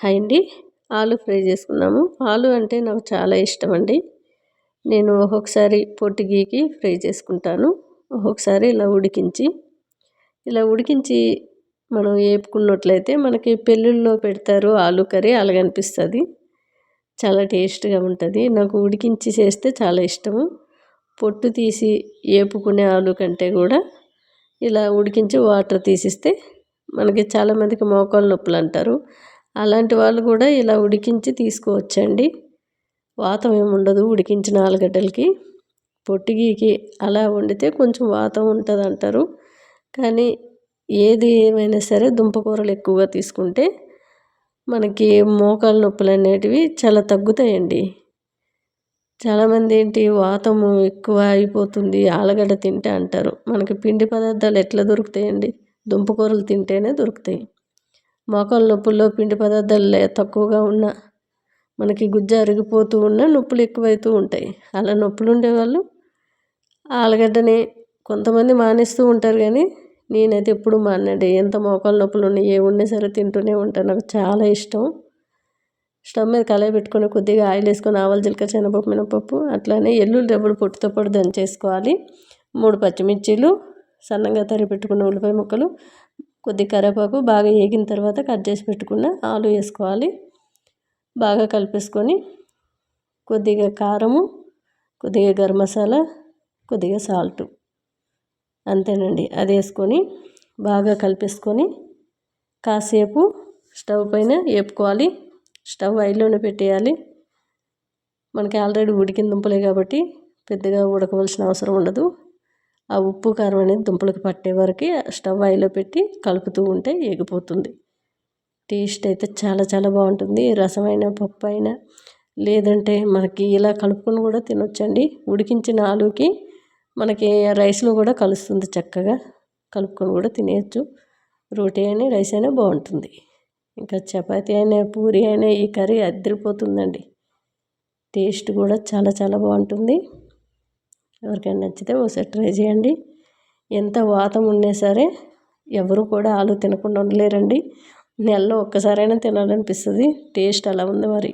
Hi అండి. ఆలు fry చేసుకున్నాము. ఆలు అంటే నాకు చాలా ఇష్టం అండి. నేను ఒక్కొక్కసారి పొట్టు గీకి ఫ్రై చేసుకుంటాను. ఒక్కొక్కసారి ఇలా ఉడికించి ఇలా ఉడికించి మనం వేపుకున్నట్లయితే మనకి పెళ్ళిళ్ళలో పెడతారు ఆలు కర్రీ అలాగనిపిస్తుంది చాలా టేస్ట్గా ఉంటుంది. నాకు ఉడికించి చేస్తే చాలా ఇష్టము. పొట్టు తీసి వేపుకునే ఆలు కంటే కూడా ఇలా ఉడికించి వాటర్ తీసిస్తే మనకి చాలామందికి మోకాలు నొప్పులు అంటారు. అలాంటి వాళ్ళు కూడా ఇలా ఉడికించి తీసుకోవచ్చండి. వాతం ఏముండదు ఉడికించిన ఆలుగడ్డలకి. పొట్టిగీకి అలా వండితే కొంచెం వాతం ఉంటుంది అంటారు కానీ ఏది ఏమైనా సరే దుంపకూరలు ఎక్కువగా తీసుకుంటే మనకి మోకాలు నొప్పులు అనేటివి చాలా తగ్గుతాయండి. చాలామంది ఏంటి వాతము ఎక్కువ అయిపోతుంది ఆలుగడ్డ తింటే అంటారు. మనకి పిండి పదార్థాలు ఎట్లా దొరుకుతాయండి? దుంపకూరలు తింటేనే దొరుకుతాయి. మోకాలు నొప్పుల్లో పిండి పదార్థాలు తక్కువగా ఉన్న మనకి గుజ్జ అరిగిపోతూ ఉన్నా నొప్పులు ఎక్కువైతూ ఉంటాయి. అలా నొప్పులు ఉండేవాళ్ళు. ఆలుగడ్డని కొంతమంది మానేస్తూ ఉంటారు కానీ నేనైతే ఎప్పుడు మానండి ఎంత మోకాలు నొప్పులు ఉన్నాయి ఏ ఉన్నా సరే తింటూనే ఉంటాను నాకు చాలా ఇష్టం. స్టవ్ మీద కళాయి పెట్టుకొని కొద్దిగా ఆయిల్ వేసుకొని ఆవాలు జీలకర్ర శనగపప్పు మినపప్పు అట్లానే ఎల్లుల్లి రెబ్బలు పొట్టుతో పొడి దంచేసుకోవాలి. మూడు పచ్చిమిర్చీలు సన్నగా తరిగి పెట్టుకున్న ఉల్లిపాయ ముక్కలు కొద్ది కరివేపాకు బాగా వేగిన తర్వాత కట్ చేసి పెట్టుకున్న ఆలు వేసుకోవాలి. బాగా కలిపేసుకొని కొద్దిగా కారము కొద్దిగా గరం మసాలా కొద్దిగా సాల్ట్. అంతేనండి. అది వేసుకొని బాగా కలిపేసుకొని కాసేపు స్టవ్ పైన వేపుకోవాలి స్టవ్ ఐలోనే పెట్టేయాలి. మనకి ఆల్రెడీ ఉడికిన దుంపలే కాబట్టి పెద్దగా ఉడకవలసిన అవసరం ఉండదు. ఆ ఉప్పు కారం అనేది దుంపలకు పట్టే వరకు స్టవ్ ఆయిల్లో పెట్టి కలుపుతూ ఉంటే ఎగిపోతుంది టేస్ట్ అయితే చాలా చాలా బాగుంటుంది. రసమైన పప్పు అయినా లేదంటే మనకి ఇలా కలుపుకొని కూడా తినొచ్చండి. ఉడికించిన ఆలుకి మనకి రైస్లో కూడా కలుస్తుంది చక్కగా. కలుపుకొని కూడా తినేయచ్చు. రోటీ అయినా రైస్ అయినా బాగుంటుంది. ఇంకా చపాతీ అయినా పూరి అయినా ఈ కర్రీ అద్దరిపోతుందండి. టేస్ట్ కూడా చాలా చాలా బాగుంటుంది. ఎవరికైనా నచ్చితే ఒకసారి ట్రై చేయండి. ఎంత వాతం ఉన్నా సరే ఎవరు కూడా ఆలు తినకుండా ఉండలేరండి. నెలలో ఒక్కసారైనా తినాలనిపిస్తుంది. టేస్ట్ అలా ఉంది మరి.